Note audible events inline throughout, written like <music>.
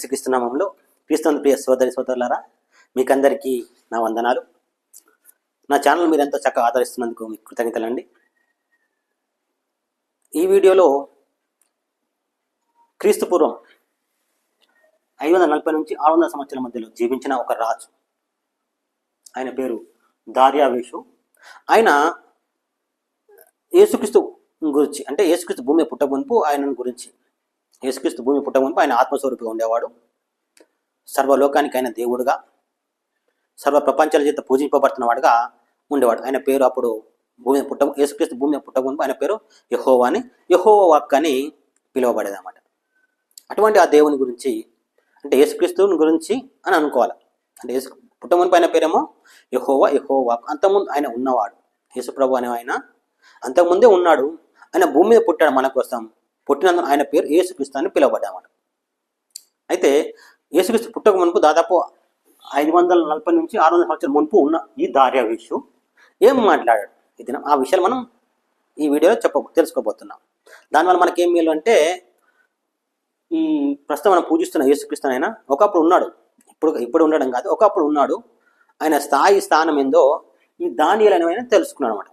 యేసుక్రీస్తునామంలో క్రీస్తు ప్రియ సోదరి సోదరులారా మీకందరికీ నా వందనాలు. నా ఛానల్ మీరు ఎంతో చక్కగా ఆదరిస్తున్నందుకు మీకు కృతజ్ఞతలండి ఈ వీడియోలో క్రీస్తు పూర్వం ఐదు వందల నలభై నుంచి ఆరు వందల సంవత్సరాల మధ్యలో జీవించిన ఒక రాజు. ఆయన పేరు దార్యావేషు. ఆయన యేసుక్రీస్తు గురించి అంటే యేసుక్రీస్తు భూమి పుట్టమునుపు ఆయన గురించి యేసుక్రీస్తు భూమి పుట్టమునుపు ఆయన ఆత్మస్వరూపిగా ఉండేవాడు. సర్వలోకానికి ఆయన దేవుడుగా సర్వ ప్రపంచాల చేత పూజింపబడుతున్నవాడుగా ఉండేవాడు. ఆయన పేరు అప్పుడు భూమి పుట్ట యేసుక్రీస్తు భూమి పుట్టమునుపు ఆయన పేరు యహోవా అని యహోవా వాక్ అని పిలువబడేదన్నమాట. అటువంటి ఆ దేవుని గురించి అంటే యేసుక్రీస్తుని గురించి అని అనుకోవాలి. అంటే యేసు పుట్టమునుపు ఆయన పేరేమో యహోవా యహోవా అంతకుముందు ఆయన ఉన్నవాడు. యేసుప్రభు అనే ఆయన అంతకుముందే ఉన్నాడు. ఆయన భూమి మీద పుట్టాడు మన కోసం. పుట్టినందున ఆయన పేరు యేసుక్రీస్తు అని పిలువబడ్డామాట. అయితే యేసుక్రీస్తు పుట్టక మునుపు దాదాపు ఐదు వందల నలభై నుంచి ఆరు వందల సంవత్సరాల మునుపు ఉన్న ఈ దార్యావేషు ఏం మాట్లాడాడు? ఈ దినం ఆ విషయాలు మనం ఈ వీడియోలో చెప్ప తెలుసుకోబోతున్నాం. దానివల్ల మనకి ఏం మేలు అంటే ఈ ప్రస్తుతం మనం పూజిస్తున్న యేసుక్రీస్తు ఆయన ఒకప్పుడు ఉన్నాడు. ఇప్పుడు ఇప్పుడు ఉండడం కాదు ఒకప్పుడు ఉన్నాడు. ఆయన స్థాయి స్థానం ఏందో ఈ దానియలు అనేవి తెలుసుకున్నాడు అనమాట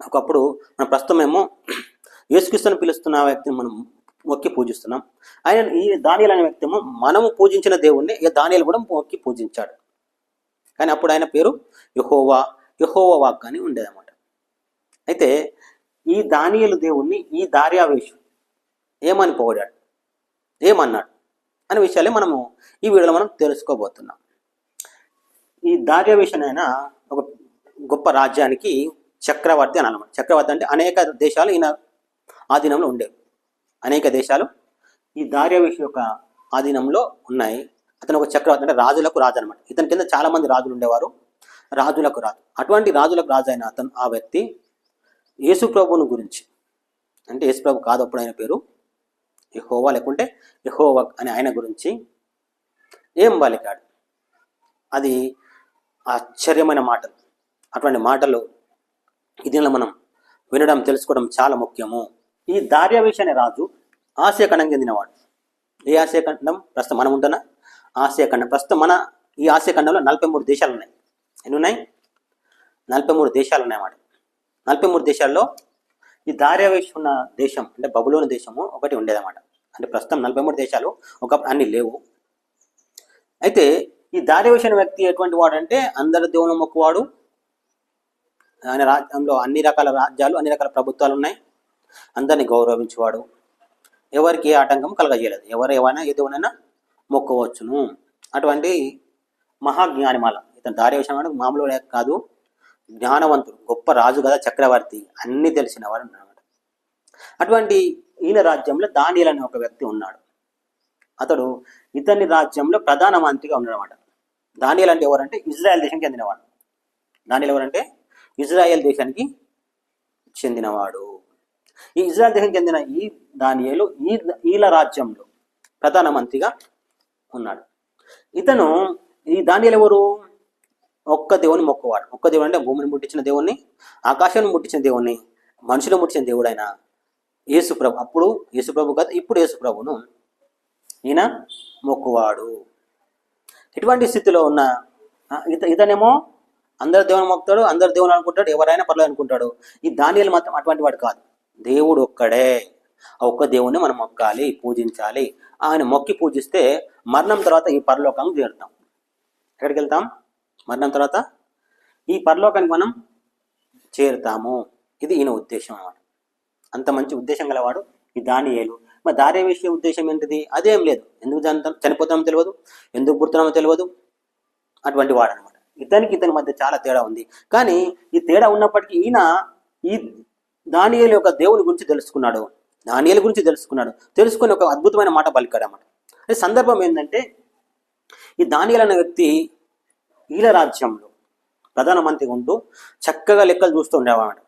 ఒకప్పుడు మన ప్రస్తుతం ఏమో యేసుక్రీస్తుని పిలుస్తున్న వ్యక్తిని మనం మొక్కి పూజిస్తున్నాం. ఆయన ఈ దానియలు అనే వ్యక్తి మనము పూజించిన దేవుణ్ణి ఈ దానియలు కూడా మొక్కి పూజించాడు. కానీ అప్పుడు ఆయన పేరు యహోవా యహోవా వాక్ అని ఉండేదన్నమాట. అయితే ఈ దానియలు దేవుణ్ణి ఈ దార్యావేశం ఏమని పోగొడాడు ఏమన్నాడు? అనే విషయాలే మనము ఈ వీడియోలో మనం తెలుసుకోబోతున్నాం. ఈ దార్యావేషన్ అయిన ఒక గొప్ప రాజ్యానికి చక్రవర్తి అని అనమాట చక్రవర్తి అంటే అనేక దేశాలు ఈయన ఆధీనంలో ఉండేవి అనేక దేశాలు ఈ దార్యావేషు యొక్క ఆధీనంలో ఉన్నాయి. అతను ఒక చక్రవర్తి అంటే రాజులకు రాజు అనమాట ఇతని కింద చాలా మంది రాజులు ఉండేవారు. రాజులకు రాజు. అటువంటి రాజులకు రాజు అయిన అతను ఆ వ్యక్తి యేసుప్రభుని గురించి. అంటే యేసుప్రభు కాదు అప్పుడు ఆయన పేరు యహోవా లేకుంటే యహోవా అనే ఆయన గురించి ఏం బాలికాడు అది ఆశ్చర్యమైన మాటలు. అటువంటి మాటలు ఈ మనం వినడం తెలుసుకోవడం చాలా ముఖ్యము. ఈ దార్యావేష్ అనే రాజు ఆసియా ఖండం చెందినవాడు. ఏ ఆసియా ఖండం ప్రస్తుతం మనం ఉంటున్న ఆసియా ఖండం ప్రస్తుతం మన ఈ ఆసియా ఖండంలో నలభై మూడు దేశాలు ఉన్నాయి ఎన్ని ఉన్నాయి నలభై మూడు దేశాలు ఉన్నాయన్నమాట నలభై మూడు దేశాల్లో ఈ దార్యావేష్ ఉన్న దేశం అంటే బబులోని దేశము ఒకటి ఉండేదన్నమాట అంటే ప్రస్తుతం నలభై మూడు దేశాలు ఒక అన్ని లేవు. అయితే ఈ దార్యావేష్ వ్యక్తి ఎటువంటి వాడు అంటే అందరి దేవుని మొక్కువాడు. ఆయన రాజ్యంలో అన్ని రకాల రాజ్యాలు అన్ని రకాల ప్రభుత్వాలు ఉన్నాయి. అందరిని గౌరవించేవాడు. ఎవరికి ఆటంకం కలగజేయలేదు. ఎవరు ఏమైనా ఏదోనైనా మొక్కవచ్చును. అటువంటి మహాజ్ఞానిమాల. ఇతను దారి విషయం మామూలు కాదు జ్ఞానవంతుడు గొప్ప రాజు కదా చక్రవర్తి. అన్ని తెలిసిన వాడు అన్నమాట అటువంటి ఈయన రాజ్యంలో దానియల్ అనే ఒక వ్యక్తి ఉన్నాడు. అతడు ఇతని రాజ్యంలో ప్రధాన మంత్రిగా ఉన్నాడనమాట దానియల్ అంటే ఎవరంటే ఇజ్రాయెల్ దేశం చెందినవాడు. దానియల్ ఎవరంటే? ఇజ్రాయెల్ దేశానికి చెందినవాడు. ఈ ఇజ్రాయల్ దేశం చెందిన ఈ దానియేలు ఈ ఈల రాజ్యంలో ప్రధానమంత్రిగా ఉన్నాడు. ఇతను ఈ దానియలు ఎవరు? ఒక్క దేవుని మొక్కువాడు. ఒక్క దేవుడు అంటే భూమిని ముట్టించిన దేవుణ్ణి ఆకాశాన్ని ముట్టించిన దేవుణ్ణి మనుషులు ముట్టించిన దేవుడైన యేసుప్రభు అప్పుడు యేసుప్రభు కాదు ఇప్పుడు యేసుప్రభును ఈయన మొక్కువాడు. ఇటువంటి స్థితిలో ఉన్న ఇత ఇతనేమో అందరు దేవుని మొక్కుతాడు అందరు దేవుని అనుకుంటాడు ఎవరైనా పర్లేదు అనుకుంటాడు. ఈ దానియలు మాత్రం అటువంటి వాడు కాదు. దేవుడు ఒక్కడే ఆ ఒక్క దేవుణ్ణి మనం మొక్కాలి పూజించాలి. ఆయన మొక్కి పూజిస్తే మరణం తర్వాత ఈ పరలోకానికి చేరుతాం. ఎక్కడికి వెళ్తాం మరణం తర్వాత ఈ పరలోకానికి మనం చేరుతాము. ఇది ఈయన ఉద్దేశం అన్నమాట. అంత మంచి ఉద్దేశం గలవాడు ఈ దానియేలు. మరి దారే విషయ ఉద్దేశం ఏంటిది? అదేం లేదు. ఎందుకు చనిపోతాం చనిపోతామో తెలియదు. ఎందుకు పుడుతున్నామో తెలియదు. అటువంటి వాడు అనమాట ఇతనికి ఇతని మధ్య చాలా తేడా ఉంది. కానీ ఈ తేడా ఉన్నప్పటికీ ఈయన ఈ దానియలు యొక్క దేవుని గురించి తెలుసుకున్నాడు. దానియల గురించి తెలుసుకున్నాడు. తెలుసుకుని ఒక అద్భుతమైన మాట పలికాడు అన్నమాట అదే సందర్భం ఏంటంటే ఈ దానియలు అనే వ్యక్తి ఈల రాజ్యంలో ప్రధానమంత్రి ఉంటూ చక్కగా లెక్కలు చూస్తూ ఉండేవాడు.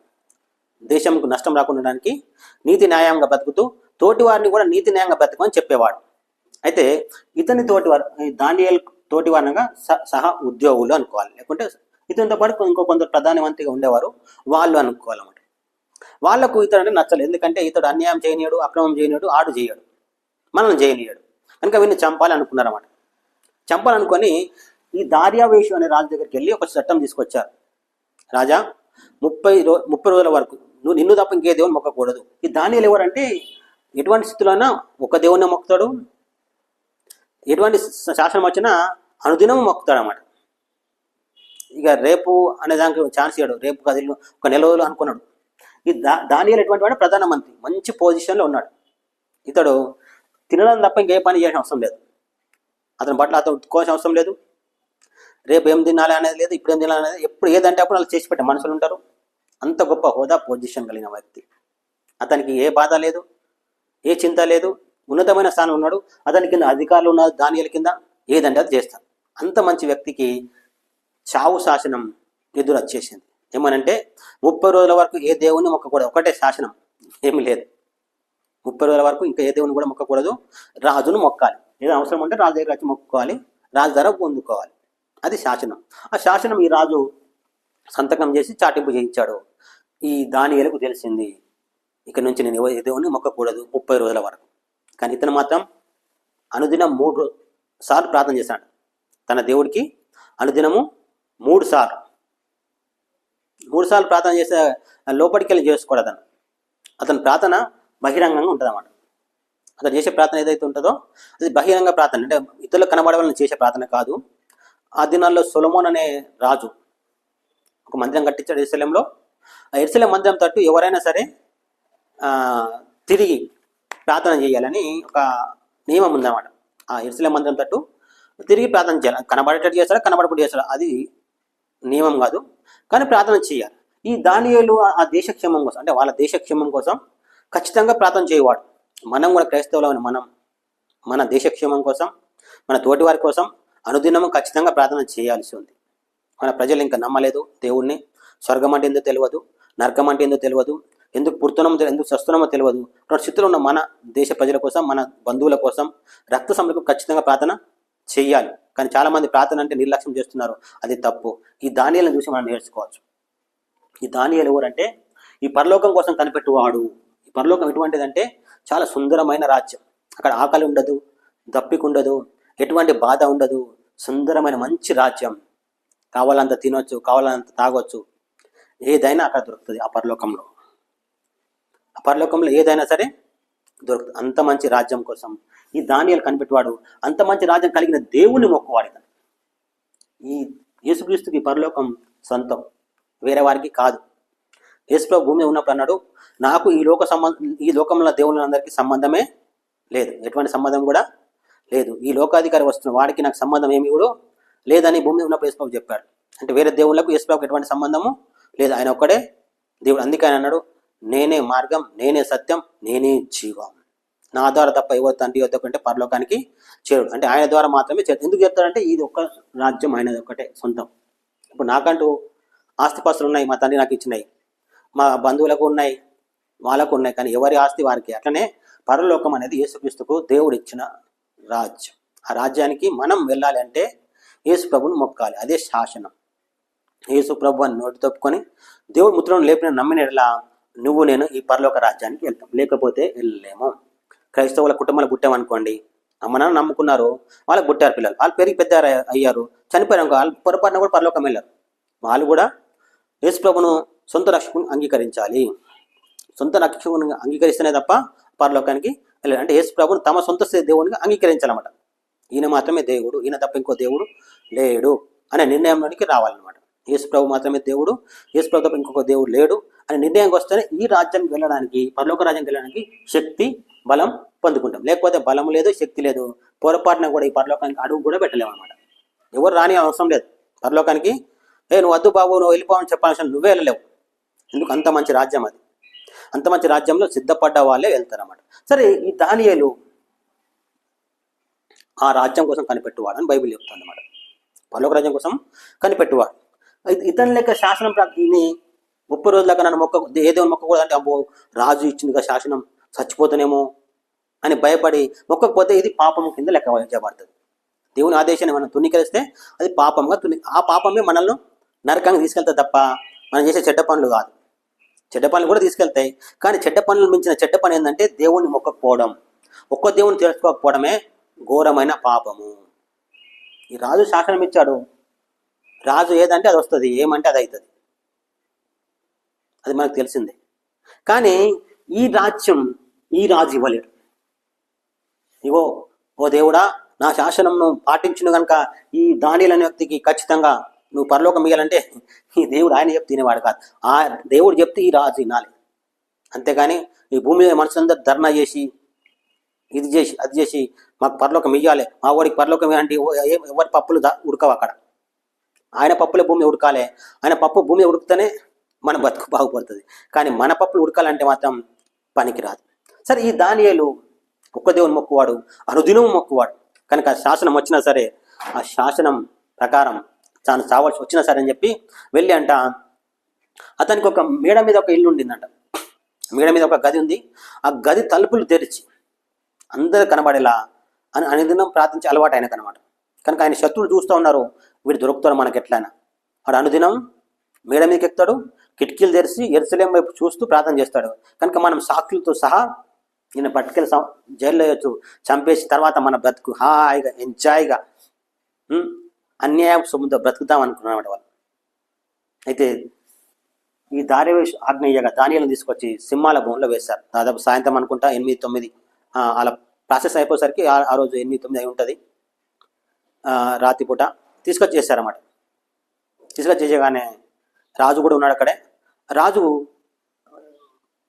దేశంకు నష్టం రాకుండా ఉండడానికి నీతి న్యాయంగా బ్రతుకుతూ తోటి వారిని కూడా నీతి న్యాయంగా బ్రతకమని చెప్పేవాడు. అయితే ఇతని తోటి వారు దానియల్ తోటి వారినగా సహా ఉద్యోగులు అనుకోవాలి. లేకుంటే ఇతనితో పాటు ఇంకో కొందరు ప్రధానమంత్రిగా ఉండేవారు వాళ్ళు అనుకోవాలన్నమాట. వాళ్ళకు ఇతడు అంటే నచ్చలేదు. ఎందుకంటే ఇతడు అన్యాయం చేయనీయడు అక్రమం చేయనీయడు ఆడు చేయడు. మనల్ని చేయనీయడు. కనుక వీడిని చంపాలి అనుకున్నారు అన్నమాట చంపాలనుకొని ఈ దార్యావేషు అనే రాజు దగ్గరికి వెళ్ళి ఒక చట్టం తీసుకొచ్చారు. రాజా ముప్పై రో ముప్పై రోజుల వరకు నువ్వు నిన్ను తప్ప ఇంకే దేవుని మొక్కకూడదు. ఈ దానియాలు ఎవరంటే ఎటువంటి స్థితిలోనా ఒక దేవుని మొక్కుతాడు. ఎటువంటి శాసనం వచ్చినా అనుదినం మొక్కుతాడు అన్నమాట ఇక రేపు అనే దానికి ఛాన్స్ ఇవ్వడు రేపు కదిలి ఒక నెల రోజులు అనుకున్నాడు. ఈ దా దానియాలు ఎటువంటి వాడు ప్రధానమంత్రి మంచి పొజిషన్లో ఉన్నాడు. ఇతడు తినడం తప్ప ఇంకే పని చేసిన అవసరం లేదు. అతని బట్టలు అతను ఉత్తుకోవాల్సిన అవసరం లేదు. రేపు ఏం తినాలి అనేది లేదు ఇప్పుడు ఏం తినాలి అనేది ఎప్పుడు ఏదంటే అప్పుడు వాళ్ళు చేసి పెట్టే మనుషులు ఉంటారు. అంత గొప్ప హోదా పొజిషన్ కలిగిన వ్యక్తి. అతనికి ఏ బాధ లేదు ఏ చింత లేదు. ఉన్నతమైన స్థానం ఉన్నాడు. అతని కింద అధికారులు ఉన్నారు దానియల కింద ఏదంటే అది చేస్తాడు అంత మంచి వ్యక్తికి చావు శాసనం ఎదురు వచ్చేసింది. ఏమనంటే ముప్పై రోజుల వరకు ఏ దేవుని మొక్కకూడదు. ఒకటే శాసనం. ఏమీ లేదు. ముప్పై రోజుల వరకు ఇంకా ఏ దేవుని కూడా మొక్కకూడదు. రాజును మొక్కాలి. ఏదో అవసరం ఉంటే రాజు దగ్గర వచ్చి మొక్కుకోవాలి. రాజు ధర పొందుకోవాలి. అది శాసనం. ఆ శాసనం ఈ రాజు సంతకం చేసి చాటింపు చేయించాడు. ఈ దానియలకు తెలిసింది ఇక నుంచి నేను ఏ దేవుని మొక్కకూడదు ముప్పై రోజుల వరకు. కానీ ఇతను మాత్రం అనుదినం మూడు సార్లు ప్రార్థన చేశాడు. తన దేవుడికి అనుదినము మూడు సార్లు. మూడుసార్లు ప్రార్థన చేసే లోపలికి వెళ్ళి చేసుకోడు అతను అతని ప్రార్థన బహిరంగంగా ఉంటుంది అన్నమాట అతను చేసే ప్రార్థన ఏదైతే ఉంటుందో అది బహిరంగ ప్రార్థన. అంటే ఇతరులకు కనబడవాలని చేసే ప్రార్థన కాదు. ఆ దినాల్లో సొలమోన్ అనే రాజు ఒక మందిరం కట్టించాడు ఎరుసలేంలో. ఆ ఎరుసలేం మందిరం తట్టు ఎవరైనా సరే తిరిగి ప్రార్థన చేయాలని ఒక నియమం ఉందన్నమాట. ఆ ఎరుసలేం మందిరం తట్టు తిరిగి ప్రార్థన చేయాలి. కనబడేటట్టు చేస్తారా కనబడకుండా చేస్తారా అది నియమం కాదు. కానీ ప్రార్థన చేయాలి. ఈ దానియలు ఆ- దేశక్షేమం కోసం అంటే వాళ్ళ దేశక్షేమం కోసం ఖచ్చితంగా ప్రార్థన చేయవాడు. మనం కూడా క్రైస్తవులమైన మనం మన దేశక్షేమం కోసం మన తోటి వారి కోసం అనుదినము ఖచ్చితంగా ప్రార్థన చేయాల్సి ఉంది. మన ప్రజలు ఇంకా నమ్మలేదు దేవుణ్ణి. స్వర్గం అంటే ఎందుకు తెలియదు? నరకం అంటే ఎందుకు తెలియదు? ఎందుకు పుడుతున్నామో ఎందుకు చస్తున్నామో తెలియదు? అటువంటి స్థితిలో ఉన్న మన దేశ ప్రజల కోసం మన బంధువుల కోసం రక్త సంరక్షణ ఖచ్చితంగా ప్రార్థన చేయాలి. కానీ చాలా మంది ప్రార్థన అంటే నిర్లక్ష్యం చేస్తున్నారు. అది తప్పు. ఈ దానియాలను చూసి మనం నేర్చుకోవచ్చు. ఈ దానియాలు ఎవరంటే ఈ పరలోకం కోసం కనిపెట్టువాడు. ఈ పరలోకం ఎటువంటిదంటే చాలా సుందరమైన రాజ్యం. అక్కడ ఆకలి ఉండదు దప్పికుండదు ఎటువంటి బాధ ఉండదు. సుందరమైన మంచి రాజ్యం. కావాలంత తినొచ్చు కావాలంత తాగొచ్చు. ఏదైనా అక్కడ దొరుకుతుంది ఆ పరలోకంలో. ఆ పరలోకంలో ఏదైనా సరే దొరుకుతుంది. అంత మంచి రాజ్యం కోసం. ఈ దానియాలు కనిపెట్టువాడు. అంత మంచి రాజ్యం కలిగిన దేవుని మొక్కువాడు ఇతను. ఈ యేసుక్రీస్తుకి పరలోకం సొంతం. వేరే వారికి కాదు. యేసుప్రభు భూమి ఉన్నప్పుడు అన్నాడు నాకు ఈ లోక సంబంధం ఈ లోకంలో దేవుళ్ళందరికీ సంబంధమే లేదు. ఎటువంటి సంబంధం కూడా లేదు. ఈ లోకాధికారి వస్తున్న వాడికి నాకు సంబంధం ఏమి కూడా లేదని భూమి ఉన్నప్పుడు యేసుప్రభు చెప్పాడు. అంటే వేరే దేవుళ్ళకు యేసుప్రభుకి ఎటువంటి సంబంధము లేదు. ఆయన ఒక్కడే దేవుడు. అందుకే ఆయన అన్నాడు నేనే మార్గం నేనే సత్యం నేనే జీవం. నా ద్వారా తప్ప ఎవరు తండ్రి వద్ద కంటే పరలోకానికి చేరుడు. అంటే ఆయన ద్వారా మాత్రమే చేరు ఎందుకు చెప్తాడంటే ఇది ఒక్క రాజ్యం ఆయనది ఒక్కటే సొంతం. ఇప్పుడు నాకంటూ ఆస్తిపాస్తులు ఉన్నాయి మా తండ్రి నాకు ఇచ్చినాయి. మా బంధువులకు ఉన్నాయి వాళ్ళకు ఉన్నాయి కానీ ఎవరి ఆస్తి వారికి? అట్లనే పరలోకం అనేది యేసుక్రీస్తుకు దేవుడు ఇచ్చిన రాజ్యం. ఆ రాజ్యానికి మనం వెళ్ళాలి అంటే యేసు ప్రభుని మొక్కాలి. అదే శాసనం. యేసు ప్రభు అని నోటి తప్పుకొని దేవుడు ముద్రను లేపిన నమ్మిన నువ్వు నేను ఈ పరలోక రాజ్యానికి వెళ్తాం. లేకపోతే వెళ్ళలేము. క్రైస్తవుల కుటుంబాలు పుట్టామనుకోండి అమ్మ నాన్న నమ్ముకున్నారు వాళ్ళకి పుట్టారు పిల్లలు. వాళ్ళు పెరిగి పెద్ద అయ్యారు చనిపోయారు వాళ్ళు పొరపాటున కూడా పరలోకం వెళ్ళారు. వాళ్ళు కూడా యేసుప్రభును సొంత రక్షకుని అంగీకరించాలి. సొంత రక్షకుని అంగీకరిస్తేనే తప్ప పరలోకానికి వెళ్ళారు అంటే యేసుప్రభుని తమ సొంత దేవునికి అంగీకరించాలన్నమాట. ఈయన మాత్రమే దేవుడు ఈయన తప్ప ఇంకో దేవుడు లేడు అనే నిర్ణయంలోనికి రావాలన్నమాట. యేసుప్రభు మాత్రమే దేవుడు యేసుప్రభు తప్ప ఇంకొక దేవుడు లేడు అనే నిర్ణయంకి వస్తేనే ఈ రాజ్యానికి వెళ్ళడానికి పరలోక రాజ్యానికి వెళ్ళడానికి శక్తి బలం పొందుకుంటాం. లేకపోతే బలం లేదు శక్తి లేదు. పొరపాటున కూడా ఈ పరలోకానికి అడుగు కూడా పెట్టలేము అనమాట ఎవరు రాని అవసరం లేదు. పరలోకానికి ఏ నువ్వు వద్దు బాబు నువ్వు వెళ్ళిపోవని చెప్పాల్సిన నువ్వే వెళ్ళలేవు. ఎందుకు? అంత మంచి రాజ్యం అది. అంత మంచి రాజ్యంలో సిద్ధపడ్డ వాళ్ళే వెళ్తారన్నమాట సరే ఈ దానియలు ఆ రాజ్యం కోసం కనిపెట్టువాడు అని బైబిల్ చెప్తుంది అనమాట పరలోక రాజ్యం కోసం కనిపెట్టువాడు. ఇతని లెక్క శాసనం ప్రకారం ముప్పై రోజులక నన్ను మొక్క ఏ దేవుని కూడా అంటే అబ్బో రాజు ఇచ్చిందిగా శాసనం. చచ్చిపోతానేమో అని భయపడి మొక్కకపోతే ఇది పాపం కింద లెక్క చేయబడుతుంది దేవుని ఆదేశాన్ని మనం తుణీకరిస్తే అది పాపంగా తుని ఆ పాపమే మనల్ని నరకంగా తీసుకెళ్తాయి తప్ప మనం చేసే చెడ్డ పనులు కాదు. చెడ్డ పనులు కూడా తీసుకెళ్తాయి. కానీ చెడ్డ పనులు మించిన చెడ్డ పని ఏంటంటే దేవుణ్ణి మొక్కకపోవడం. ఒక్క దేవుని తెలుసుకోకపోవడమే ఘోరమైన పాపము. ఈ రాజు శాసనం ఇచ్చాడు. రాజు ఏదంటే అది వస్తుంది ఏమంటే అది అవుతుంది అది మనకు తెలిసిందే. కానీ ఈ రాజ్యం ఈ రాజు ఇవ్వలేడు. ఇగో ఓ దేవుడా నా శాసనంను పాటించిన కనుక ఈ దానిల అనే వ్యక్తికి ఖచ్చితంగా నువ్వు పరలోకం ఇయ్యాలంటే ఈ దేవుడు ఆయన చెప్తే తినేవాడు కాదు. ఆ దేవుడు చెప్తే ఈ రాజు వినాలి అంతేగాని ఈ భూమి మీద మనుషులందరూ ధర్నా చేసి ఇది చేసి అది చేసి మాకు పరలోకం ఇయ్యాలి. మా వాడికి పరలోకం అంటే ఎవరి పప్పులు ఉడకవు అక్కడ. ఆయన పప్పులే భూమి ఉడకాలి. ఆయన పప్పు భూమి ఉడికితేనే మన బతుకు బాగుపడుతుంది. కానీ మన పప్పులు ఉడకాలంటే మాత్రం పనికిరాదు. సరే ఈ దానియేలు ఒక్క దేవుని మొక్కువాడు అనుదినం మొక్కువాడు. కనుక శాసనం వచ్చినా సరే ఆ శాసనం ప్రకారం తాను చావాల్సి వచ్చినా సరే అని చెప్పి వెళ్ళి అంట అతనికి ఒక మేడ మీద ఒక ఇల్లు ఉండిందంట. మేడ మీద ఒక గది ఉంది. ఆ గది తలుపులు తెరిచి అందరు కనబడేలా అని అనుదినం ప్రార్థించే అలవాటు ఆయనకు అనమాట కనుక ఆయన శత్రువులు చూస్తూ ఉన్నారు వీడు దొరుకుతాడు మనకి ఎట్లయినా. వాడు అనుదినం మేడ మీదకి ఎక్కుతాడు కిటికీలు తెరిచి ఎరుసలేం వైపు చూస్తూ ప్రార్థన చేస్తాడు. కనుక మనం సాక్షులతో సహా ఈయన పట్టుకెళ్ళి జైల్లో వేయచ్చు. చంపేసి తర్వాత మన బ్రతుకు. హాయిగా ఎంజాయ్గా అన్యాయం సొమ్ముతో బ్రతుకుతాం అనుకున్నమాట వాళ్ళు. అయితే ఈ దారివేష్ ఆగ్నేయగా ధాన్యాలను తీసుకొచ్చి సింహాల భూమిలో వేశారు. దాదాపు సాయంత్రం అనుకుంటా ఎనిమిది తొమ్మిది అలా ప్రాసెస్ అయిపోయేసరికి ఆ రోజు ఎనిమిది తొమ్మిది అయి ఉంటుంది. రాత్రిపూట తీసుకొచ్చి చేశారన్నమాట తీసుకొచ్చి చేయగానే రాజు కూడా ఉన్నాడు అక్కడే. రాజు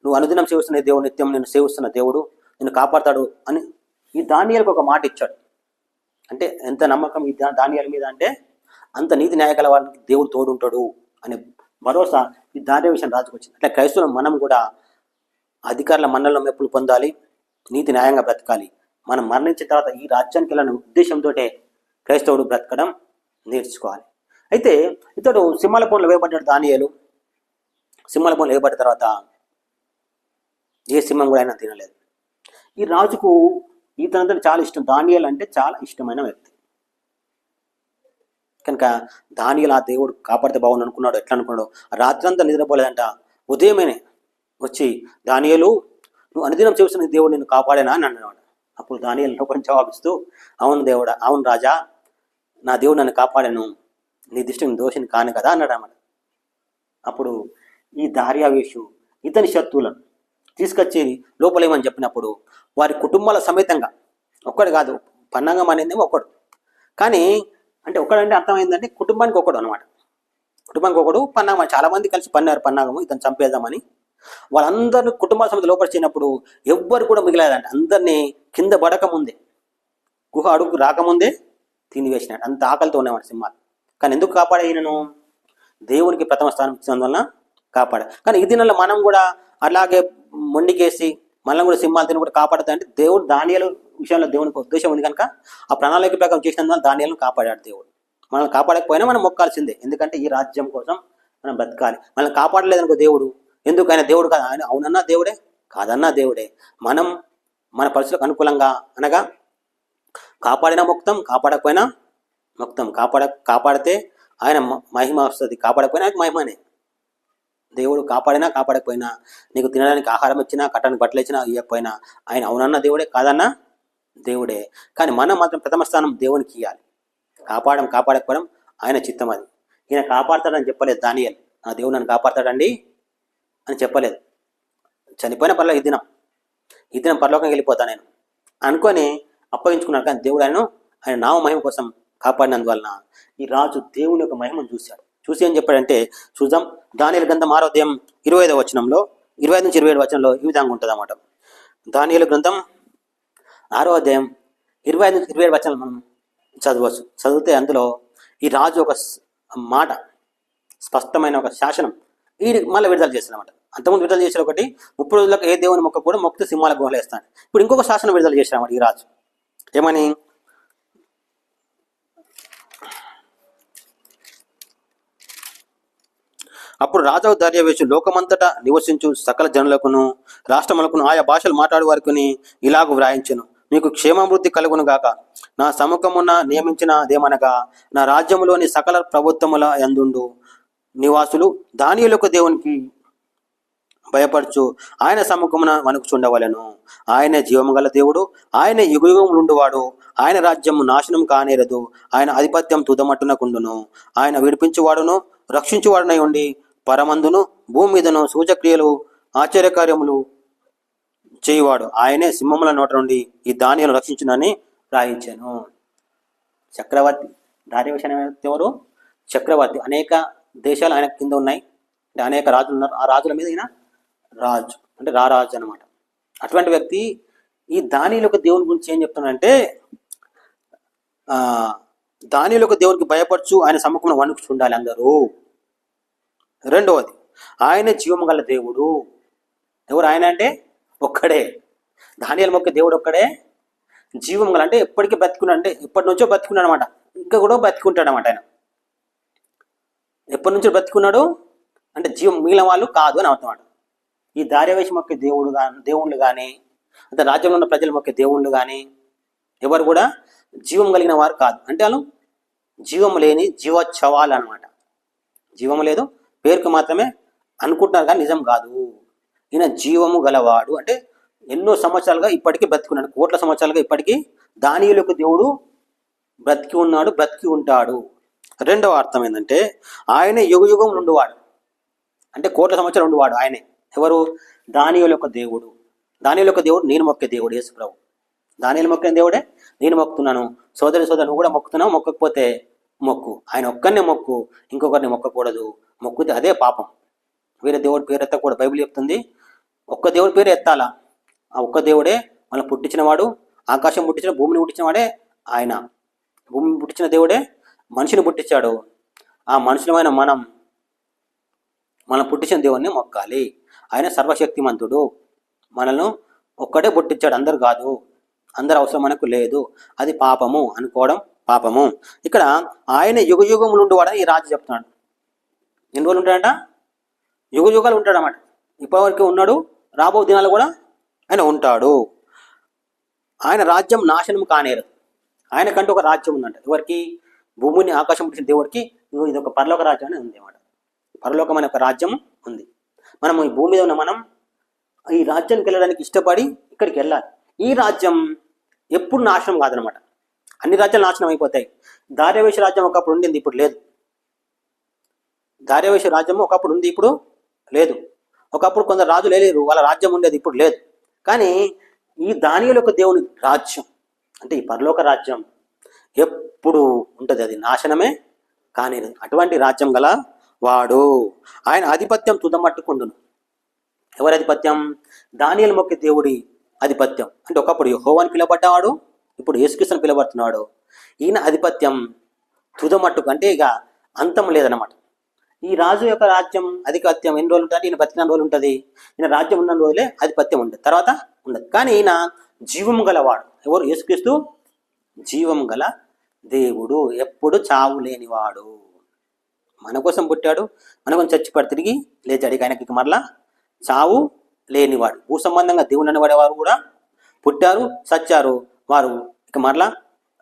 నువ్వు అనుదినం సేవిస్తున్న దేవుడు నిత్యం నేను సేవిస్తున్న దేవుడు నిన్ను కాపాడతాడు అని ఈ ధాన్యాలకు ఒక మాట ఇచ్చాడు. అంటే ఎంత నమ్మకం ఈ ధాన్యాల మీద అంటే అంత నీతి న్యాయకాల వాళ్ళకి దేవుడు తోడుంటాడు అనే భరోసా ఈ ధాన్య విషయం రాజుకు వచ్చింది. అట్లా క్రైస్తవులు మనం కూడా అధికారుల మండలంలో మెప్పులు పొందాలి నీతి న్యాయంగా బ్రతకాలి. మనం మరణించిన తర్వాత ఈ రాజ్యానికి వెళ్ళిన ఉద్దేశంతో క్రైస్తవుడు బ్రతకడం నేర్చుకోవాలి. అయితే ఇతడు సింహాల పనులు వేయబడ్డాడు దానియాలు సింహాల పనులు వేయబడిన తర్వాత ఏ సింహం కూడా ఆయన తినలేదు. ఈ రాజుకు ఈతనంతా చాలా ఇష్టం. దానియాలు అంటే చాలా ఇష్టమైన వ్యక్తి. కనుక దానియాలు ఆ దేవుడు కాపాడితే బాగుండు అనుకున్నాడు ఎట్లా అనుకున్నాడు రాత్రంతా నిద్రపోలేదంట. ఉదయమేనే వచ్చి దానియాలు నువ్వు అనుదినం చేస్తున్న దేవుడు నిన్ను కాపాడేనా? అని అన్నాడు. అప్పుడు దానియాలు కొంచెం జవాబిస్తూ అవును దేవుడా అవును రాజా నా దేవుడు నన్ను కాపాడాను. నీ దృష్టిని దోషిని కాను కదా అన్నాడు అన్నమాట. అప్పుడు ఈ దార్యావేషు ఇతని శత్రువులను తీసుకొచ్చి లోపలేమని చెప్పినప్పుడు వారి కుటుంబాల సమేతంగా. ఒక్కడు కాదు పన్నాంగం అనేదేమో ఒకడు. కానీ అంటే ఒకడంటే అర్థమైందంటే కుటుంబానికి ఒకడు అనమాట కుటుంబానికి ఒకడు పన్నాగం. చాలామంది కలిసి పన్నారు పన్నాగము ఇతను చంపేద్దామని. వాళ్ళందరూ కుటుంబాల సమేత లోపరిచినప్పుడు ఎవ్వరు కూడా మిగిలేదంట. అందరినీ కింద పడకముందే. గుహ అడుగు రాకముందే తినివేసినాడు అంత ఆకలితో ఉన్నాడు సింహాలు. కానీ ఎందుకు కాపాడే దేవునికి ప్రథమ స్థానం ఇచ్చినందువలన కాపాడ కానీ ఈ దినంలో మనం కూడా అలాగే మొండికేసి మళ్ళీ కూడా సింహాలు తిని కూడా కాపాడుతా అంటే దేవుడు ధాన్యాలు విషయంలో దేవునికి ఉద్దేశం ఉంది కనుక ఆ ప్రణాళిక ప్రకారం చేసినందుకు ధాన్యాలను కాపాడాడు దేవుడు. మనల్ని కాపాడకపోయినా మనం మొక్కాల్సిందే. ఎందుకంటే ఈ రాజ్యం కోసం మనం బ్రతకాలి. మనల్ని కాపాడలేదనుకో దేవుడు. ఎందుకైనా దేవుడు కాదు. ఆయన అవునన్నా దేవుడే కాదన్నా దేవుడే. మనం మన పరిస్థితులకు అనుకూలంగా అనగా కాపాడినా ముక్తం కాపాడకపోయినా ముక్తం. కాపాడ కాపాడితే ఆయన మ- మహిమ వస్తుంది. కాపాడకపోయినా మహిమనే. దేవుడు కాపాడినా కాపాడకపోయినా నీకు తినడానికి ఆహారం ఇచ్చినా కట్టడానికి బట్టలు ఇచ్చినా ఇవ్వకపోయినా ఆయన అవునన్న దేవుడే కాదన్నా దేవుడే. కానీ మనం మాత్రం ప్రథమ స్థానం దేవునికి ఇవ్వాలి కాపాడడం కాపాడకపోవడం ఆయన చిత్తం అది. ఈయన కాపాడతాడని చెప్పలేదు దానియల్. నా దేవుడు నన్ను కాపాడతాడండి అని చెప్పలేదు. చనిపోయిన పర్లో ఈ దినం. ఈ దినం పరలోకం వెళ్ళిపోతా నేను. అనుకొని అప్పగించుకున్నాడు. కానీ దేవుడు ఆయన ఆయన నామ మహిమ కోసం కాపాడినందువలన ఈ రాజు దేవుని యొక్క మహిమను చూశాడు. చూసి ఏం చెప్పాడంటే చూద్దాం దానియలు గ్రంథం ఆరోధ్యం ఇరవై ఐదవ వచనంలో ఇరవై ఐదు నుంచి ఇరవై ఏడు వచనంలో ఈ విధంగా ఉంటుంది అన్నమాట దానియలు గ్రంథం ఆరో అధ్యాయం ఇరవై ఐదు నుంచి ఇరవై ఏడు వచనాలు మనం చదవచ్చు. చదివితే అందులో ఈ రాజు ఒక మాట స్పష్టమైన ఒక శాసనం ఈ మళ్ళీ విడుదల చేస్తానమాట అంతకుముందు విడుదల చేసిన ఒకటి ముప్పై రోజులకు ఏ దేవుని మొక్క కూడా మొక్కితే సింహాల గుహలు వేస్తాను ఇప్పుడు ఇంకొక శాసనం విడుదల చేసినమాట ఈ రాజు. ఏమని? అప్పుడు రాజావు దర్యావేశు లోకమంతటా నివసించు సకల జనులకును రాష్ట్రములకును ఆయా భాషలు మాట్లాడు వారికి ఇలాగ వ్రాయించను. మీకు క్షేమాభివృద్ధి కలుగును గాక. నా సముఖమున నియమించినదేమనగా నా రాజ్యములోని సకల ప్రభుత్వముల ఎందుండు నివాసులు దానియులకు దేవునికి భయపరచు ఆయన సముఖమున మనకు చుండవలను ఆయనే జీవము గల దేవుడు ఆయనే యుగయుగములుండువాడు. ఆయన రాజ్యము నాశనం కానేరదు. ఆయన ఆధిపత్యం తుదమట్టునకుండును ఆయన విడిపించువాడును రక్షించువాడునై ఉండి పరమందును భూమి మీదను సూచక్రియలు ఆశ్చర్యకార్యములు చేయువాడు. ఆయనే సింహముల నోట నుండి ఈ ధాన్యాలను రక్షించునని రాయించాను. చక్రవర్తి. దార్యవశ ఎవరు? చక్రవర్తి. అనేక దేశాలు ఆయన కింద ఉన్నాయి. అంటే అనేక రాజులు ఉన్నారు. ఆ రాజుల మీద ఈయన రాజు. అంటే రారాజు అనమాట అటువంటి వ్యక్తి ఈ దానిలోకి దేవుని గురించి ఏం చెప్తున్నాడంటే దానిలకు దేవునికి భయపరచు ఆయన సముఖంలో వణుకు ఉండాలి అందరూ. రెండవది ఆయన జీవము గల దేవుడు. ఎవరు ఆయన అంటే? ఒక్కడే. ధాన్యాల మొక్క దేవుడు ఒక్కడే. జీవం గల అంటే ఎప్పటికీ బతికున్నాడు అంటే ఎప్పటి నుంచో బతికున్నాడు అనమాట ఇంకా కూడా బతికుంటాడు అనమాట ఆయన. ఎప్పటి నుంచో బతికున్నాడు? అంటే జీవం మిగిలిన వాళ్ళు కాదు అని అర్థమాట ఈ దార్యవేశం మొక్క దేవుడు కానీ దేవుళ్ళు కానీ అంటే రాజ్యంలో ఉన్న ప్రజల మొక్క దేవుళ్ళు కానీ ఎవరు కూడా జీవం కలిగిన వారు కాదు. అంటే వాళ్ళు జీవం లేని జీవోత్సవాలు అనమాట జీవం లేదు పేరుకు మాత్రమే అనుకుంటున్నారు కానీ నిజం కాదు. ఈయన జీవము గలవాడు. అంటే ఎన్నో సంవత్సరాలుగా ఇప్పటికీ బ్రతికున్నాడు. కోట్ల సంవత్సరాలుగా ఇప్పటికీ దానియులకు దేవుడు బ్రతికి ఉన్నాడు బ్రతికి ఉంటాడు. రెండవ అర్థం ఏంటంటే ఆయనే యుగ యుగం నుండివాడు. అంటే కోట్ల సంవత్సరాలు ఉండివాడు ఆయనే. ఎవరు? దానియుల యొక్క దేవుడు. దానియుల యొక్క దేవుడు నేను మొక్కే దేవుడు యేసుప్రభు దానియుల మొక్కిన దేవుడే నేను మొక్కుతున్నాను. సోదరి సోదరు నువ్వు కూడా మొక్కుతున్నావు మొక్కకపోతే మొక్కు. ఆయన ఒక్కరినే మొక్కు ఇంకొకరిని మొక్కకూడదు. మొక్కితే అదే పాపం. వేరే దేవుడి పేరు ఎత్తకూడదు. బైబిల్ చెప్తుంది ఒక్క దేవుడి పేరు ఎత్తాలా? ఆ ఒక్క దేవుడే మనం పుట్టించిన వాడు ఆకాశం పుట్టించిన భూమిని పుట్టించిన వాడే ఆయన. భూమిని పుట్టించిన దేవుడే మనిషిని పుట్టించాడు. ఆ మనుషులమైన మనం మనం పుట్టించిన దేవుణ్ణి మొక్కాలి. ఆయన సర్వశక్తిమంతుడు. మనల్ని ఒక్కడే పుట్టించాడు. అందరు కాదు. అందరు అవసరం మనకు లేదు. అది పాపము అనుకోవడం పాపము. ఇక్కడ ఆయన యుగ యుగములు ఉండేవాడని ఈ రాజు చెప్తున్నాడు. ఎన్ని రోజులు ఉంటాడంట? యుగ యుగాలు ఉంటాడు అన్నమాట ఇప్పటివరకు ఉన్నాడు రాబో దినాలు కూడా ఆయన ఉంటాడు. ఆయన రాజ్యం నాశనం కానేరు. ఆయనకంటూ ఒక రాజ్యం ఉందంట. ఎవరికి? భూమిని ఆకాశం పుట్టిన దేవుడికి ఇది ఒక పరలోక రాజ్యం అని ఉంది అన్నమాట పరలోకం అనే ఒక రాజ్యం ఉంది. మనం ఈ భూమి మీద ఉన్న మనం ఈ రాజ్యానికి వెళ్ళడానికి ఇష్టపడి ఇక్కడికి వెళ్ళాలి. ఈ రాజ్యం ఎప్పుడు నాశనం కాదనమాట అన్ని రాజ్యాలు నాశనం అయిపోతాయి. దార్యవేశ రాజ్యం ఒకప్పుడు ఉండింది ఇప్పుడు లేదు. దార్యవేశ రాజ్యం ఒకప్పుడు ఉంది ఇప్పుడు లేదు. ఒకప్పుడు కొందరు రాజులు లేరు వాళ్ళ రాజ్యం ఉండేది ఇప్పుడు లేదు. కానీ ఈ దానియుల యొక్క దేవుని రాజ్యం అంటే ఈ పరలోక రాజ్యం ఎప్పుడు ఉంటుంది. అది నాశనమే కానీ అటువంటి రాజ్యం గల వాడు ఆయన ఆధిపత్యం తుదమట్టుకుండును. ఎవరి ఆధిపత్యం? దానియలు మొక్క దేవుడి ఆధిపత్యం. అంటే ఒకప్పుడు యెహోవాని పిలబడ్డవాడు ఇప్పుడు యేసుకృష్ణ పిలబడుతున్నాడు ఈయన ఆధిపత్యం తుదమట్టుకు అంటే ఇక అంతం లేదనమాట ఈ రాజు యొక్క రాజ్యం అధిపత్యం ఎన్ని రోజులు ఉంటుంది? ఈయన బతికిన రోజులు ఉంటుంది. ఈయన రాజ్యం ఉన్న రోజులే ఆధిపత్యం ఉంటుంది. తర్వాత ఉండదు కానీ ఈయన జీవం గలవాడు. ఎవరు? యేసుక్రీస్తు జీవం గల దేవుడు. ఎప్పుడు చావు లేనివాడు. మన కోసం పుట్టాడు. మన కోసం చచ్చిపడి తిరిగి లేచాడు. ఇక ఆయనకి ఇక మరలా చావు లేనివాడు. భూ సంబంధంగా దేవుని వారు కూడా పుట్టారు చచ్చారు. వారు ఇక మరలా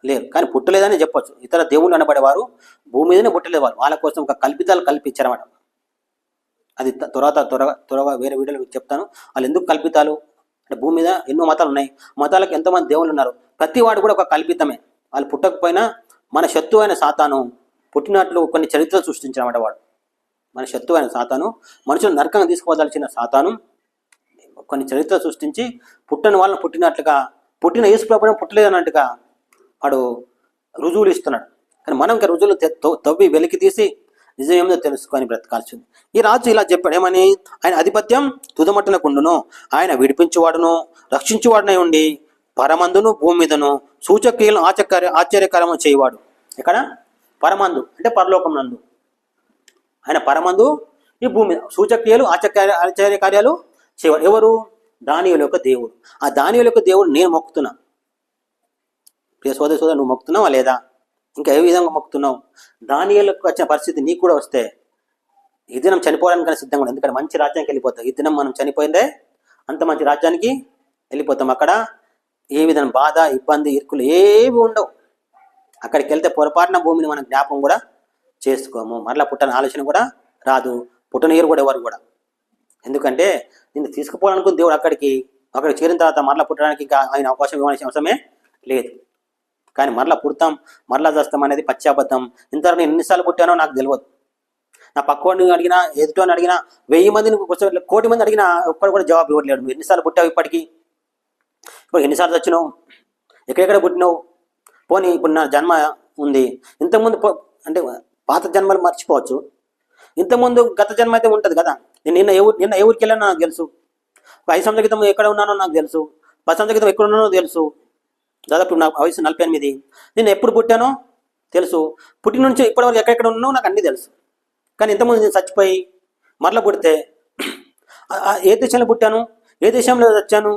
లేరు కానీ పుట్టలేదని చెప్పొచ్చు. ఇతర దేవుళ్ళు అనబడేవారు భూమి మీదనే పుట్టలేవారు. వాళ్ళ కోసం ఒక కల్పితాలు కల్పించారన్నమాట. అది తర్వాత త్వరగా త్వరగా వేరే వీడియోలో చెప్తాను. వాళ్ళు ఎందుకు కల్పితాలు? అంటే భూమి మీద ఎన్నో మతాలు ఉన్నాయి. మతాలకు ఎంతోమంది దేవుళ్ళు ఉన్నారు. ప్రతి వాడు కూడా ఒక కల్పితమే. వాళ్ళు పుట్టకపోయినా మన శత్రువు అయిన సాతాను పుట్టినట్లు కొన్ని చరిత్రలు సృష్టించారన్నమాట వాడు. మన శత్రువు అయిన సాతాను మనుషులు నరకంగా తీసుకోవాల్సిన సాతాను కొన్ని చరిత్ర సృష్టించి పుట్టని వాళ్ళని పుట్టినట్లుగా పుట్టిన యేసు ప్రభుత్వం పుట్టలేదన్నట్టుగా వాడు రుజువులు ఇస్తున్నాడు. కానీ మనం ఇంకా రుజువులు తవ్వి- వెలికి తీసి నిజం తెలుసుకొని బ్రతకాల్సింది. ఈ రాజు ఇలా చెప్పాడు. ఏమని? ఆయన ఆధిపత్యం తుదమట్టనకుండును ఆయన విడిపించువాడును రక్షించువాడునై ఉండి పరమందును భూమి మీదను సూచక్రియలను ఆచర్య ఆశ్చర్యకరము చేయవాడు. ఇక్కడ పరమందు. అంటే పరలోకం నందు ఆయన పరమందు ఈ భూమి మీద సూచక్రియలు ఆచర్య ఆశ్చర్య కార్యాలు చేయవాడు. ఎవరు? దానియుల యొక్క దేవుడు. ఆ దానియుల యొక్క దేవుడు నేను మొక్కుతున్నాను ప్రియ సోదరి సోదరు నువ్వు మొక్కుతున్నావా లేదా? ఇంకా ఏ విధంగా మొక్కుతున్నావు? దానియలకు వచ్చిన పరిస్థితి నీకు కూడా వస్తే ఈ దినం చనిపోవడానికి సిద్ధంగా ఉంది ఎందుకంటే మంచి రాజ్యానికి వెళ్ళిపోతాం ఈ దినం మనం చనిపోయిందే అంత మంచి రాజ్యానికి వెళ్ళిపోతాం. అక్కడ ఏ విధంగా బాధ ఇబ్బంది ఇరుకులు ఏవి ఉండవు. అక్కడికి వెళ్తే పొరపాటున భూమిని మనం జ్ఞాపకం కూడా చేసుకోము. మరలా పుట్టని ఆలోచన కూడా రాదు. పుట్టనీరు కూడా ఎవరు కూడా. ఎందుకంటే నిన్ను తీసుకుపోవాలనుకున్న దేవుడు అక్కడికి అక్కడికి చేరిన తర్వాత మరలా పుట్టడానికి ఇంకా ఆయన అవకాశం ఇవ్వాల్సిన అవసరమే లేదు. కానీ మరలా పుడతాం మరలా చేస్తాం అనేది పశ్చాబద్ధం ఇంతవరకు నేను ఎన్నిసార్లు పుట్టానో నాకు తెలియదు నా పక్కవాడిని అడిగినా ఎదుటోని అడిగినా వెయ్యి మందిని కోటి మంది అడిగినా ఒక్కడు కూడా జవాబు ఇవ్వట్లేడు. నువ్వు ఎన్నిసార్లు పుట్టావు ఇప్పటికీ? ఇప్పుడు ఎన్నిసార్లు వచ్చినావు ఎక్కడెక్కడ పుట్టినావు? పోనీ ఇప్పుడు నా జన్మ ఉంది. ఇంతకుముందు పో- అంటే పాత జన్మలు మర్చిపోవచ్చు. ఇంతకుముందు గత జన్మ అయితే ఉంటుంది కదా. నేను నిన్న ఏ నిన్న ఏ ఊరికి వెళ్ళానో నాకు తెలుసు. ఐదు సంవత్సరాల క్రితం ఎక్కడ ఉన్నానో నాకు తెలుసు. పది సంవత్సరాల క్రితం ఎక్కడ ఉన్నానో తెలుసు. దాదాపు నా వయసు నలభై ఎనిమిది. నేను ఎప్పుడు పుట్టానో తెలుసు. పుట్టిన నుంచి ఇప్పటివరకు ఎక్కడెక్కడ ఉన్నానో నాకు అన్నీ తెలుసు. కానీ ఇంతకుముందు నేను చచ్చిపోయి మరల పుడితే ఏ దేశంలో పుట్టాను ఏ దేశంలో చచ్చాను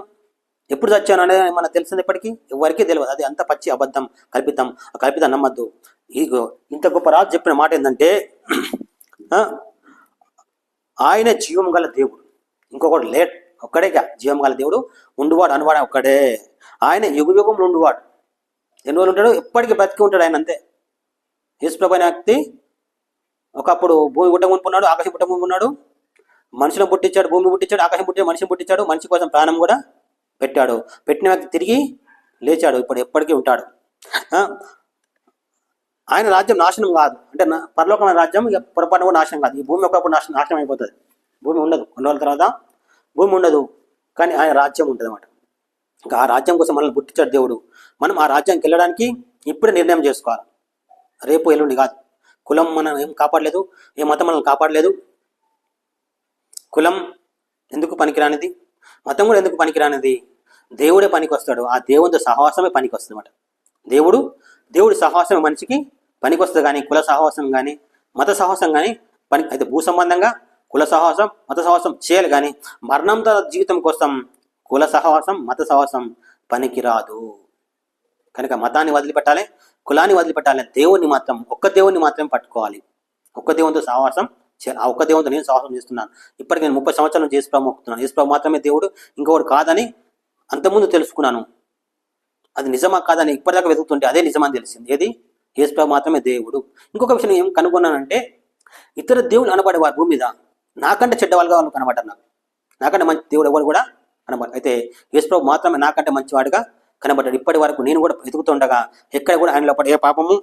ఎప్పుడు చచ్చాను అనేది మనకు తెలిసింది ఇప్పటికీ ఎవరికీ తెలియదు. అది అంత పచ్చి అబద్ధం కల్పితం కల్పితం నమ్మద్దు. ఇదిగో ఇంత గొప్ప రాజు చెప్పిన మాట ఏంటంటే ఆయన జీవం గల దేవుడు. ఇంకొకటి లేట్ ఒక్కడేగా జీవం గల దేవుడు. ఉండువాడు అనువాడు ఒక్కడే. ఆయన యుగ యుగంలో ఉండువాడు ఎన్ని రోజులు ఉంటాడు? ఎప్పటికీ బ్రతికి ఉంటాడు ఆయన అంతే. యేసుప్రభైన వ్యక్తి ఒకప్పుడు భూమి పుట్ట ఆకాశం పుట్ట ఉన్నాడు. మనుషులను పుట్టించాడు భూమి పుట్టించాడు ఆకాశం పుట్టించాడు మనిషిని పుట్టించాడు. మనిషి కోసం ప్రాణం కూడా పెట్టాడు. పెట్టిన వ్యక్తి తిరిగి లేచాడు ఇప్పుడు ఎప్పటికీ ఉంటాడు. ఆయన రాజ్యం నాశనం కాదు. అంటే పరలోకమైన రాజ్యం పొరపాటు కూడా నాశనం కాదు. ఈ భూమి ఒకప్పుడు నాశనం నాశనం అయిపోతుంది. భూమి ఉండదు. కొన్ని రోజుల తర్వాత భూమి ఉండదు. కానీ ఆయన రాజ్యం ఉంటుంది అన్నమాట ఆ రాజ్యం కోసం మనల్ని పుట్టించాడు దేవుడు. మనం ఆ రాజ్యానికి వెళ్ళడానికి ఇప్పుడే నిర్ణయం చేసుకోవాలి. రేపు ఎల్లుండి కాదు. కులం మనం ఏం కాపాడలేదు ఏ మతం మనల్ని కాపాడలేదు. కులం ఎందుకు పనికిరానిది? మతం కూడా ఎందుకు పనికిరానిది? దేవుడే పనికి వస్తాడు ఆ దేవునితో సహవాసమే పనికి వస్తుంది అనమాట దేవుడు దేవుడి సహవాసమే మనిషికి పనికి వస్తుంది కానీ కుల సహవాసం కానీ మత సహవాసం కానీ పని అయితే భూ సంబంధంగా కుల సహవాసం మత సహవాసం చేయాలి కానీ మరణంతో జీవితం కోసం కుల సహవాసం మత సహవాసం పనికిరాదు. కనుక మతాన్ని వదిలిపెట్టాలి కులాన్ని వదిలిపెట్టాలి. దేవుని మాత్రం ఒక్క దేవుని మాత్రమే పట్టుకోవాలి. ఒక్క దేవునితో సహవాసం ఆ ఒక్క దేవునితో నేను సహవాసం చేస్తున్నాను. ఇప్పటికి నేను ముప్పై సంవత్సరాలు యేసుప్రభు మొక్కుతున్నాను. యేసుప్రభు మాత్రమే దేవుడు ఇంకొకటి కాదని అంతకుముందు తెలుసుకున్నాను. అది నిజమా కాదని ఇప్పటిదాకా వెతుకుతుంటే అదే నిజమని తెలిసింది. ఏది? యేసుప్రభు మాత్రమే దేవుడు. ఇంకొక విషయం ఏం కనుగొన్నానంటే ఇతర దేవుళ్ళు అనబడేవారు భూమి మీద నాకంటే చెడ్డవాళ్ళుగా వాళ్ళు కనబడ్డారు నాకు. నాకంటే మంచి దేవుడు ఎవరు కూడా కనబడ్డారు అయితే యేసుప్రభు మాత్రమే నాకంటే మంచివాడుగా కనబడ్డాడు. ఇప్పటి వరకు నేను కూడా వెతుకుతుండగా ఎక్కడ కూడా ఆయన లోపల ఏ పాపము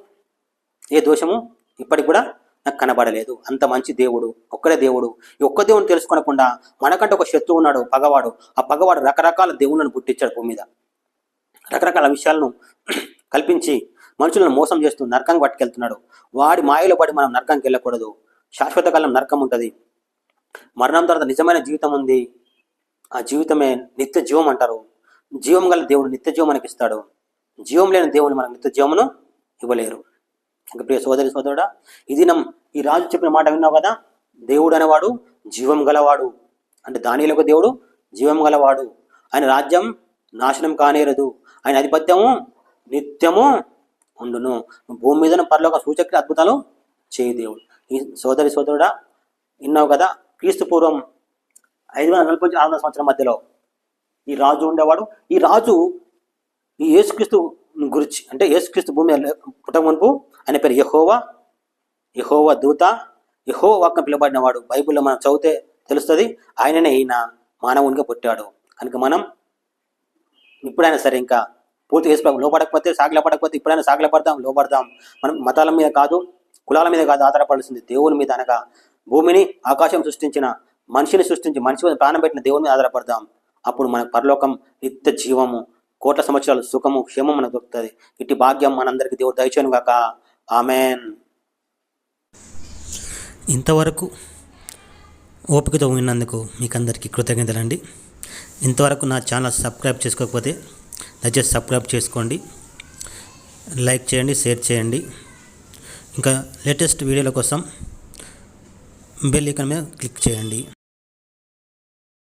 ఏ దోషము ఇప్పటికి కూడా నాకు కనబడలేదు. అంత మంచి దేవుడు ఒక్కడే దేవుడు. ఈ ఒక్క దేవుని తెలుసుకోనకుండా మనకంటే ఒక శత్రువు ఉన్నాడు పగవాడు. ఆ పగవాడు రకరకాల దేవుళ్ళను పుట్టించాడు భూమి మీద. రకరకాల విషయాలను <clears throat> కల్పించి మనుషులను మోసం చేస్తూ నరకంగా పట్టుకెళ్తున్నాడు. వాడి మాయలో పడి మనం నరకంకి వెళ్ళకూడదు. శాశ్వత కాలం నరకం ఉంటుంది. మరణం తర్వాత నిజమైన జీవితం ఉంది. ఆ జీవితమే నిత్య జీవం అంటారు. జీవం గల దేవుడు నిత్య జీవం మనకి ఇస్తాడు జీవం లేని దేవుని మనకు నిత్య జీవమును ఇవ్వలేరు. ఇంకా ప్రియ సోదరి సోదరుడా ఇది దినం ఈ రాజు చెప్పిన మాట విన్నావు కదా? దేవుడు అనేవాడు జీవం గలవాడు. అంటే దానిలకు దేవుడు జీవం గలవాడు. ఆయన రాజ్యం నాశనం కానేరదు. ఆయన ఆధిపత్యము నిత్యము ఉండును. భూమి మీద పరలోక సూచక్రి అద్భుతాలు చేయి దేవుడు. ఈ సోదరి సోదరుడా విన్నావు కదా? క్రీస్తు పూర్వం ఐదు వందల నలభై ఆరు వందల సంవత్సరం మధ్యలో ఈ రాజు ఉండేవాడు. ఈ రాజు ఈ యేసుక్రీస్తు గురించి అంటే యేసుక్రీస్తు భూమి మీద పుట్టక మునుపు ఆయన పేరు యహోవా. యహోవా దూత. యహో వాక్యం పిలువబడినవాడు. బైబిల్లో మనం చదివితే తెలుస్తుంది ఆయననే ఈయన మానవునిగా పుట్టాడు. కనుక మనం ఇప్పుడైనా సరే ఇంకా పూర్తి యేసు ప్రభు లోపడకపోతే సాగిల పడకపోతే ఇప్పుడైనా సాగిల పడతాం లోపడతాం. మనం మతాల మీద కాదు కులాల మీద కాదు ఆధారపడాల్సింది దేవుని మీద అనగా భూమిని ఆకాశం సృష్టించిన మనిషిని సృష్టించి మనిషి మీద ప్రాణం పెట్టిన దేవుని మీద ఆధారపడదాం. అప్పుడు మన పరలోకం నిత్య జీవము కోట్ల సంవత్సరాలు సుఖము క్షేమం మనకు దొరుకుతుంది. ఇట్టి భాగ్యం మనందరికీ దేవుడు దయచేను గాక. ఆమెన్. ఇంతవరకు ఓపికతో విన్నందుకు మీకు అందరికీ కృతజ్ఞతలండి. ఇంతవరకు నా ఛానల్ సబ్స్క్రైబ్ చేసుకోకపోతే దయచేసి సబ్స్క్రైబ్ చేసుకోండి. లైక్ చేయండి షేర్ చేయండి. ఇంకా లేటెస్ట్ వీడియోల కోసం బెల్ ఐకాన్ మీద క్లిక్ చేయండి.